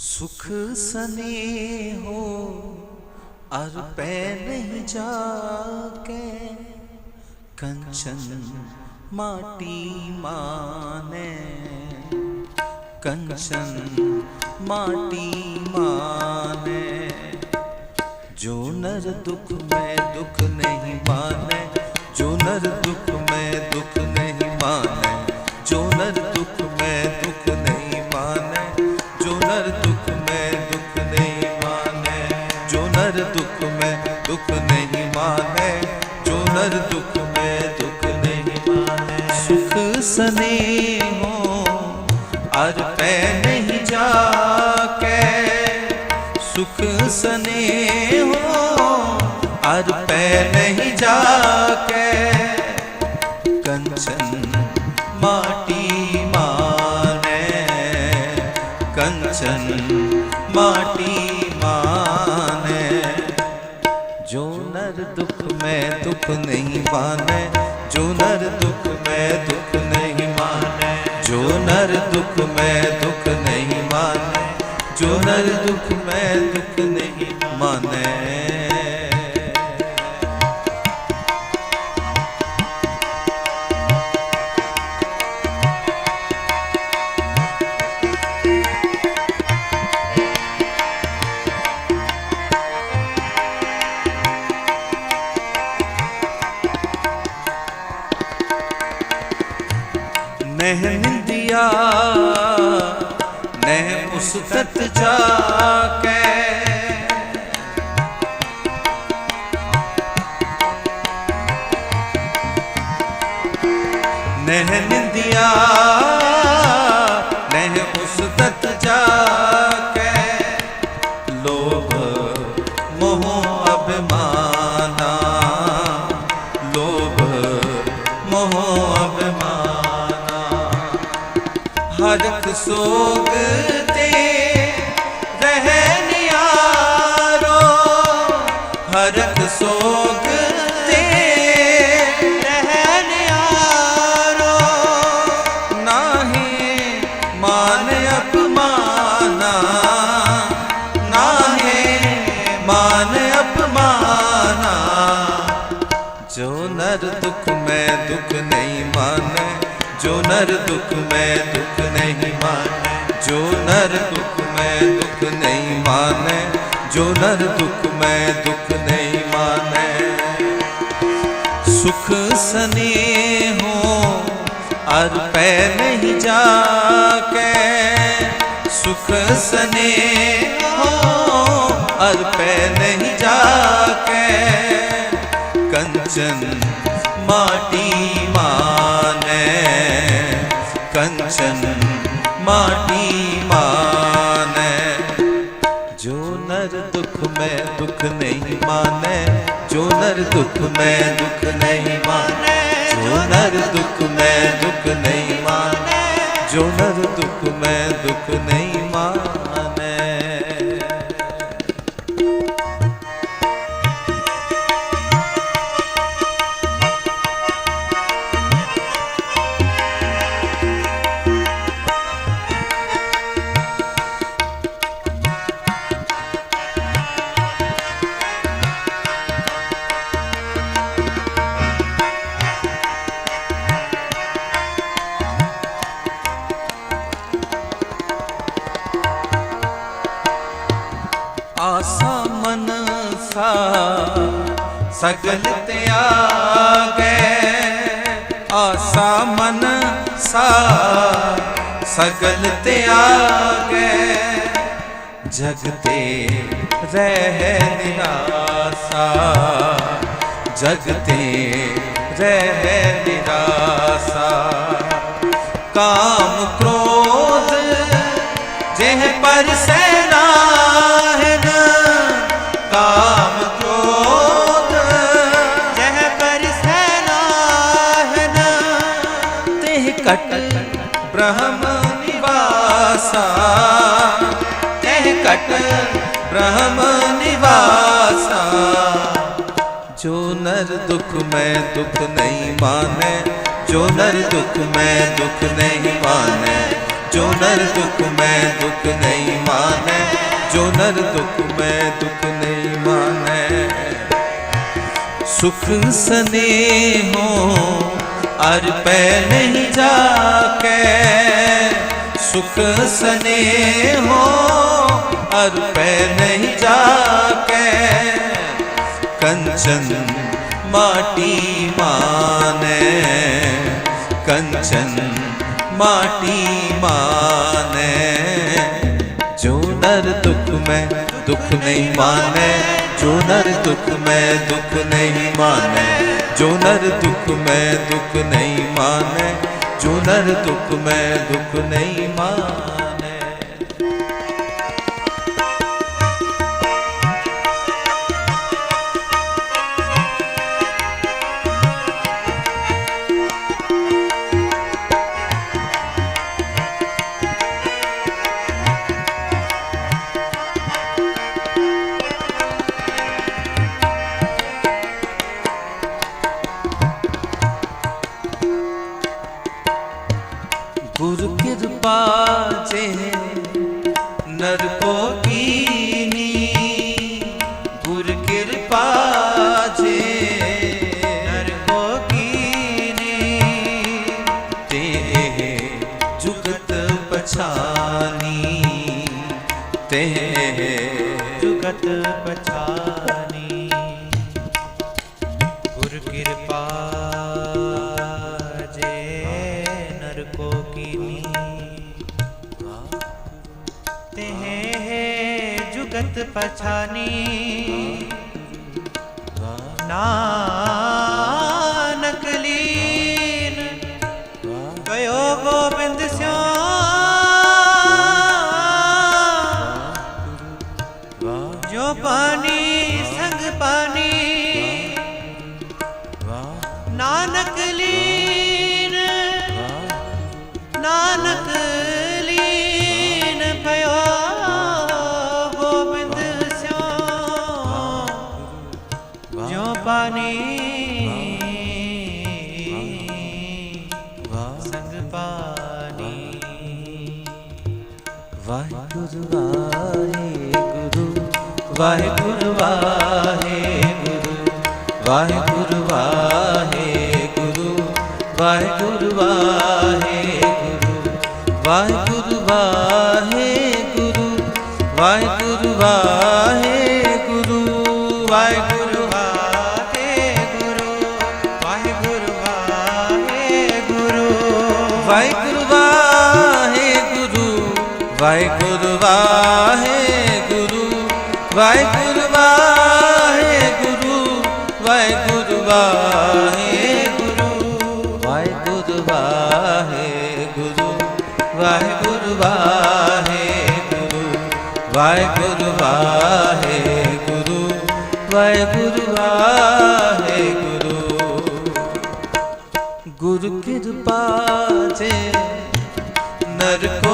सुख सने हो, अर पै नहीं जाके कंचन माटी माने। कंचन माटी माने। जो नर दुख में दुख नहीं माने, जो नर दुख में दुख सने हो अर पै नहीं जाके सुख सने हो अर पै नहीं जाके कंचन माटी माने, कंचन माटी माने। जो नर दुख में दुख नहीं माने, जो नर दुख में ਦੁਖ ਮੈਂ ਦੁਖ ਨਹੀਂ ਮਾਨੈ ਜੋ ਨਰ ਦੁਖ ਮੈਂ ਦੁਖ ਨਹੀਂ ਮਾਨੈ नह निंदिया नह उस्तत जाके नह निंदिया नह उस्तत जाके ਹਰਤ ਸੋਗ ਤੇ ਰਹਿਣ ਆਰੋ ਨਾਹੀ ਮਾਨ ਅਪਮਾਨਾ, ਨਾਹੀ ਮਾਨ ਅਪਮਾਨਾ। ਜੋ ਨਰ ਦੁਖ ਮੈਂ ਦੁਖ ਨਹੀਂ ਮਾਨ, ਜੋ ਨਰ ਦੁਖ ਮੈਂ ਦੁਖ ਨਹੀਂ ਮਾਨ, ਜੋ ਨਰ ਦੁਖ ਮੈਂ ਦੁਖ ਨਹੀਂ ਮਾਨ जो नर दुख में दुख नहीं माने। सुख सने हो अर पै नहीं जाके। सुख सने हो अर पै नहीं जाके। कंचन माटी ਦੁੱਖ ਮੈਂ ਦੁੱਖ ਸਗਲ ਤਿਆਗੈ। ਆਸਾ ਮਨ ਸਾ ਸਗਲ ਤਿਆਗੈ। ਜਗ ਤੇ ਰਹਿ ਨਿਰਾਸਾ। ਜਗ ਤੇ ਰਹਿ ਨਿਰਾਸਾ। ਕਾਮ ਕ੍ਰੋਧ ਜਿਹ ਪਰ ਸੈ तेह कट ब्रह्म निवासा। जो नर दुख में दुख नहीं माने, जो नर दुख में दुख नहीं माने, जो नर दुख में दुख नहीं माने, जो नर दुख में दुख नहीं माने। सुख सने हो अर पै नहीं जाके, सुख सने हो अर पै नहीं जाके कंचन माटी माने कंचन माटी माने जो नर दुख में दुख नहीं माने जो नर दुख में दुख नहीं माने जो नर दुख में दुख नहीं माने जो नर दुख में दुख नहीं माने गुरु कृपा जे नर को कीनी गुरु कृपा जे नर ते जुगत पछानी ते जुगत पछानी। गुर कृपा पछाने ना ਪਾਣੀ ਪਾਣੀ ਵਾਹਿਗੁਰੂ ਵਾਹਿਗੁਰੂ ਵਾਹਿਗੁਰੂ ਵਾਹਿਗੁਰੂ ਵਾਹਿਗੁਰੂ ਵਾਹਿਗੁਰੂ ਵਾਹਿਗੁਰੂ ਵਾਹਿਗੁਰੂ ਵਾਹਿਗੁਰੂ ਵਾਹਿਗੁਰੂ ਵਾਹਿਗੁਰੂ ਵਾਹਿਗੁਰੂ ਵਾਹਿਗੁਰੂ ਵਾਹਿਗੁਰੂ ਵਾਹਿਗੁਰੂ ਵਾਹਿਗੁਰੂ ਵਾਹਿਗੁਰੂ ਵਾਹਿਗੁਰੂ ਵਾਹਿਗੁਰੂ ਵਾਹਿਗੁਰੂ ਵਾਹਿਗੁਰੂ ਵਾਹਿਗੁਰੂ ਵਾਹਿਗੁਰੂ ਵਾਹਿਗੁਰੂ ਵਾਹਿਗੁਰੂ ਵਾਹਿਗੁਰੂ ਵਾਹਿਗੁਰੂ गुरु कृपा जे नर को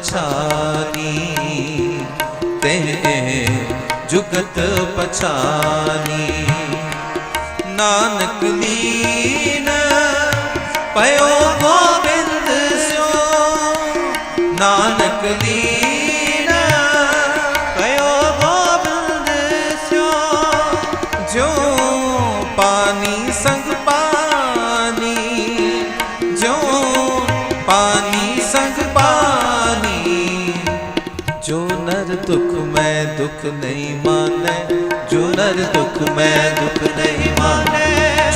ਪਛਾਨੀ ਤੇ ਜੁਗਤ ਪਛਾਨੀ ਨਾਨਕ ਲੀਨ ਪਇਓ ਗੋਬਿੰਦ ਸਿਓ ਨਾਨਕ ਲੀਨ ਪਇਓ ਗੋਬਿੰਦ ਸੰਗ ਪਾਣੀ ਪਾਣੀ दुख नहीं माने जो नर दुख में दुख नहीं माने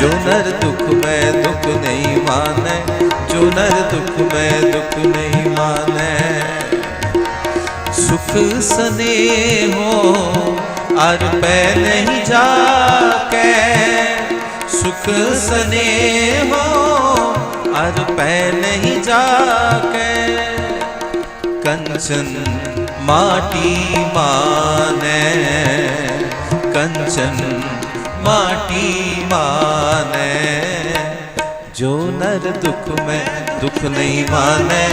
जो नर दुख मैं दुख नहीं माने जो नर दुख मैं दुख नहीं माने। सुख सने हो अर पै नहीं जाके। सुख सने हो अर पै नहीं जाके। कंचन माटी माने, कंचन माटी माने। जो नर दुख में दुख नहीं माने,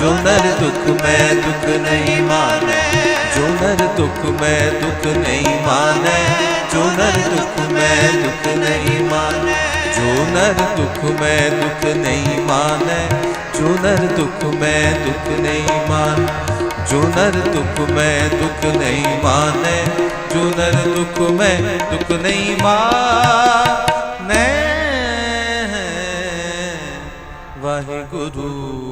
जो नर दुख में दुख नहीं माने, जो नर दुख में दुख नहीं माने, जो नर दुख मैं दुख नहीं माने, जो नर दुख में दुख नहीं माने, जो नर दुख में दुख नहीं मान। ਜੋ ਨਰ ਦੁਖ ਮੈਂ ਦੁਖ ਨਹੀਂ ਮਾਨੈ ਜੋ ਨਰ ਦੁਖ ਮੈਂ ਦੁਖ ਨਹੀਂ ਮਾਨੈ। ਵਾਹਿਗੁਰੂ।